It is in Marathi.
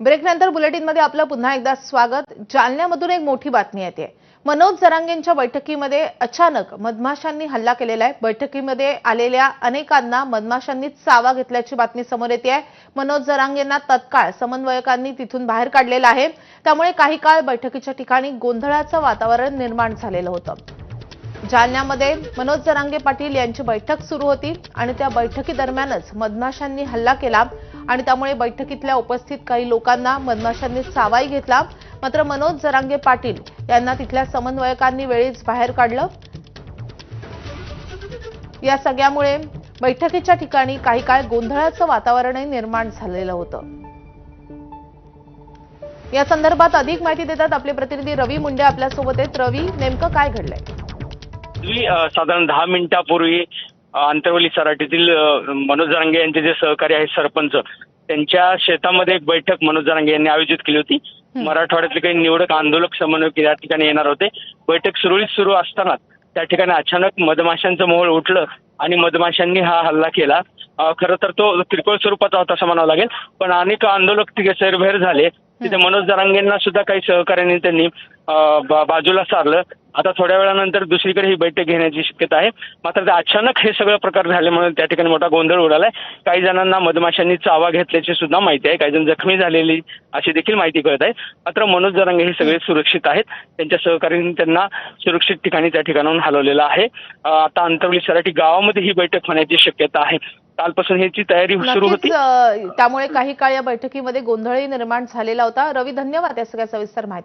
ब्रेकनंतर बुलेटिनमध्ये आपलं पुन्हा एकदा स्वागत. जालन्यामधून एक मोठी बातमी येते. मनोज जरांगेंच्या बैठकीमध्ये अचानक मधमाशांनी हल्ला केलेला आहे. बैठकीमध्ये आलेल्या अनेकांना मधमाशांनी चावा घेतल्याची बातमी समोर येते आहे. मनोज जरांगेंना तत्काळ समन्वयकांनी तिथून बाहेर काढलेलं आहे. त्यामुळे काही काळ बैठकीच्या ठिकाणी गोंधळाचं वातावरण निर्माण झालेलं होतं. जालन्यामध्ये मनोज जरांगे पाटील यांची बैठक सुरू होती आणि त्या बैठकीदरम्यानच मधमाशांनी हल्ला केला. आणि त्यामुळे बैठकीतल्या उपस्थित काही लोकांना मधमाशांनी सावाई घेतला. मात्र मनोज जरांगे पाटील यांना तिथल्या समन्वयकांनी वेळीच बाहेर काढलं. या सगळ्यामुळे बैठकीच्या ठिकाणी काही काळ गोंधळाचं वातावरणही निर्माण झालेलं होतं. या संदर्भात अधिक माहिती देतात आपले प्रतिनिधी रवी मुंडे. आपल्यासोबत आहेत. रवी नेमकं काय घडलंय? साधारण दहा मिनिटापूर्वी आंतरवली सराटीतील मनोज जरांगे यांचे जे सहकारी आहेत सरपंच त्यांच्या शेतामध्ये एक बैठक मनोज जरांगे यांनी आयोजित केली होती. मराठवाड्यातले काही निवडक आंदोलक समन्वयक या ठिकाणी येणार होते. बैठक सुरळीत सुरू असताना त्या ठिकाणी अचानक मधमाशांचं मोहोळ उठलं आणि मधमाशांनी हा हल्ला केला. खरं तर तो किरकोळ स्वरूपाचा होता असं म्हणावं लागेल. पण अनेक आंदोलक तिथे सैरभैर झाले. तिथे मनोज जरांगेंना सुद्धा काही सहकार्याने त्यांनी बाजूला सारलं. आता थोड्या वेळानंतर दुसरीकडे ही बैठक घेण्याची शक्यता आहे. मात्र ते अचानक हे सगळं प्रकार झाले म्हणून त्या ठिकाणी मोठा गोंधळ उडालाय. काही जणांना मधमाशांनी चावा घेतल्याची सुद्धा माहिती आहे. काही जण जखमी झालेली अशी देखील माहिती कळत आहे. मात्र मनोज जरांगे हे सगळे सुरक्षित आहेत. त्यांच्या सहकार्याने त्यांना सुरक्षित ठिकाणी त्या ठिकाणाहून हलवलेलं आहे. आता अंतरवली सराठी गावामध्ये ही बैठक होण्याची शक्यता आहे. कालपासून ह्याची तयारी सुरू होती. त्यामुळे काही काळ या बैठकीमध्ये गोंधळही निर्माण झालेला होता. रवी धन्यवाद या सगळ्या सविस्तर माहिती.